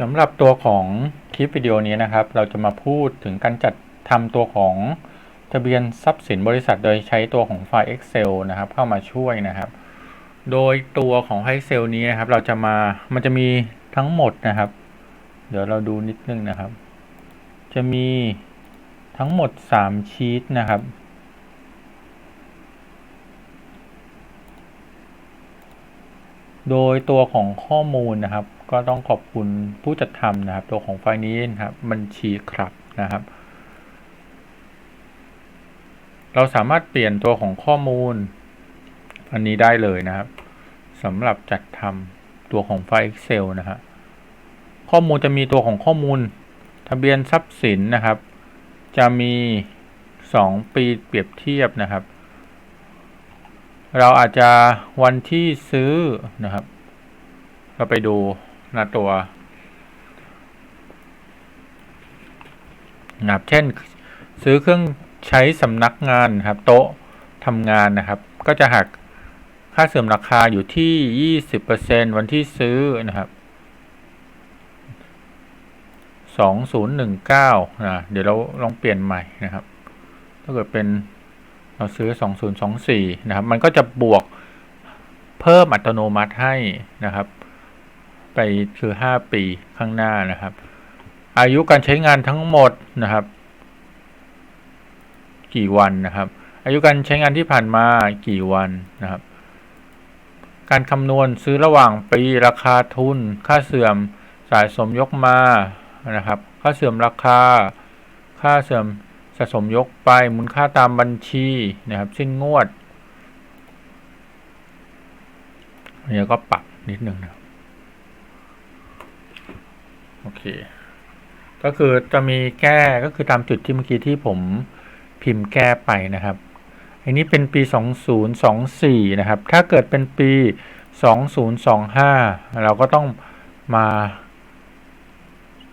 สำหรับตัวของคลิปวิดีโอนี้นะครับ เราจะมาพูดถึงการจัดทำตัวของทะเบียนทรัพย์สินบริษัทโดยใช้ตัวของไฟล์ Excel นะครับ เข้ามาช่วยนะครับ โดยตัวของไฟล์ Excel นี้นะครับ เราจะมามันจะมีทั้งหมดนะครับ เดี๋ยวเราดูนิดนึงนะครับ จะมีทั้งหมด 3 ชีตนะครับ โดยตัวของข้อมูลนะครับ ก็ต้องขอบคุณผู้จัดทำนะครับ ตัวของไฟล์นี้นะครับบัญชีครับนะครับ เราสามารถเปลี่ยนตัวของข้อมูล อันนี้ได้เลยนะครับสำหรับจัดทำตัวของไฟล์ Excel นะฮะข้อมูลจะมีตัวของข้อมูล ทะเบียนทรัพย์สินนะครับ จะมี 2 ปีเปรียบเทียบนะครับ เราอาจจะวันที่ซื้อนะครับ เราไปดู หนาตัวนะครับเช่น ซื้อเครื่องใช้สำนักงานครับ โต๊ะทำงานนะครับ ก็จะหักค่าเสื่อมราคาอยู่ที่ 20%วันที่ซื้อนะครับ 2019นะเดี๋ยวเราลองเปลี่ยนใหม่นะครับ ถ้าเกิดเป็นเราซื้อ 2024 นะครับ มันก็จะบวกเพิ่มอัตโนมัติให้นะครับ ไปคือ 5 ปีข้างหน้านะครับ อายุการใช้งานทั้งหมดนะครับ กี่วันนะครับ อายุการใช้งานที่ผ่านมากี่วันนะครับ การคำนวณซื้อระหว่างปีราคาทุน ค่าเสื่อมสายสมยกมานะครับ ค่าเสื่อมราคา ค่าเสื่อมสะสมยกไปมูลค่าตามบัญชีนะครับสิ้นงวดอันนี้ก็ปรับนิดนึงนะ โอเค ก็คือจะมีแก้ก็คือตามจุดที่เมื่อกี้ที่ผมพิมพ์แก้ไปนะครับ อันนี้เป็นปี 2024 นะครับ ถ้าเกิดเป็นปี 2025 เราก็ต้องมา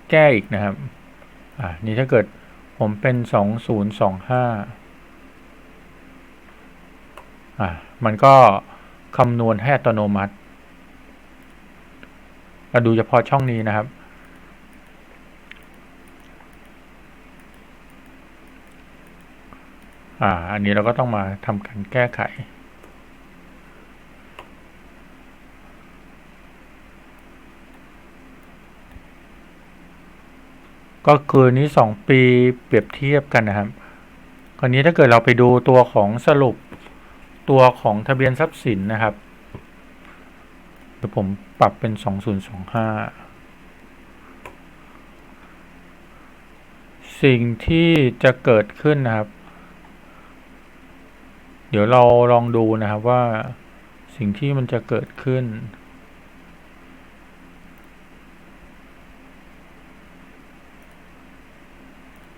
แก้อีกนะครับ อ่า นี่ถ้าเกิดผมเป็น 2025 อ่า มันก็คำนวณให้อัตโนมัติ เราดูเฉพาะช่องนี้นะครับ อ่า อันนี้เราก็ต้องมาทำการแก้ไข ก็คือนี้ 2 ปีเปรียบเทียบกันนะครับคราวนี้ถ้าเกิดเราไปดูตัวของสรุปตัวของทะเบียนทรัพย์สินนะครับเดี๋ยวผมปรับเป็น 2025สิ่งที่จะเกิดขึ้นนะครับ เดี๋ยวเราลองดูนะครับว่าสิ่งที่มันจะเกิดขึ้น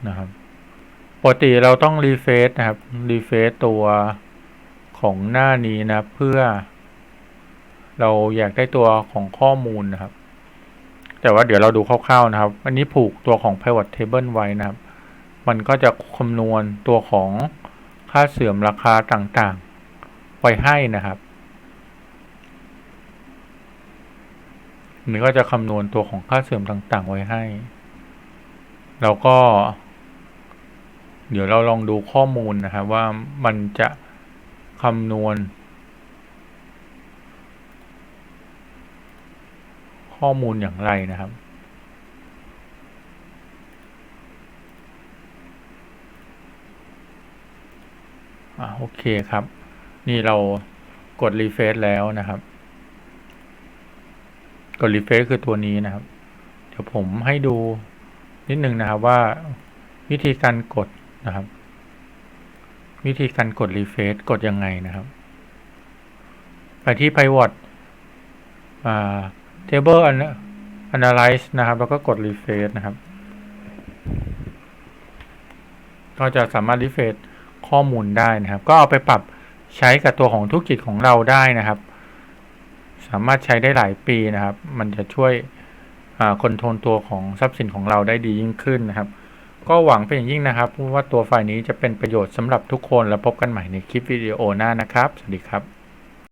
นะครับปกติเราต้องรีเฟซนะครับรีเฟซตัวของหน้านี้นะเพื่อ เราอยากได้ตัวของข้อมูลนะครับ แต่ว่าเดี๋ยวเราดูคร่าวๆนะครับ อันนี้ผูกตัวของ pivot table ไว้นะครับ มันก็จะคำนวณตัวของ ค่าเสื่อมราคาต่างๆ ไว้ให้นะครับมันก็จะคำนวณตัวของค่าเสื่อมต่างๆ ไว้ให้ แล้วก็ เดี๋ยวเราลองดูข้อมูลนะครับว่ามันจะคำนวณ ข้อมูลอย่างไรนะครับ อ่าโอเคครับ นี่เรากดรีเฟซแล้วนะครับ กดรีเฟซคือตัวนี้นะครับ เดี๋ยวผมให้ดูนิดนึงนะครับว่าวิธีการกดนะครับ วิธีการกดรีเฟซกดยังไงนะครับ ไปที่ pivot อ่า table analyze นะครับ แล้วก็กด refresh นะครับ ก็จะสามารถ refresh ข้อมูลได้นะครับ ก็เอาไปปรับใช้กับตัวของธุรกิจของเราได้นะครับ สามารถใช้ได้หลายปีนะครับ มันจะช่วยคอนโทรลตัวของทรัพย์สินของเราได้ดียิ่งขึ้นนะครับ ก็หวังเป็นอย่างยิ่งนะครับว่าตัวไฟล์นี้จะเป็นประโยชน์สำหรับทุกคนและพบกันใหม่ในคลิปวิดีโอหน้านะครับ สวัสดีครับ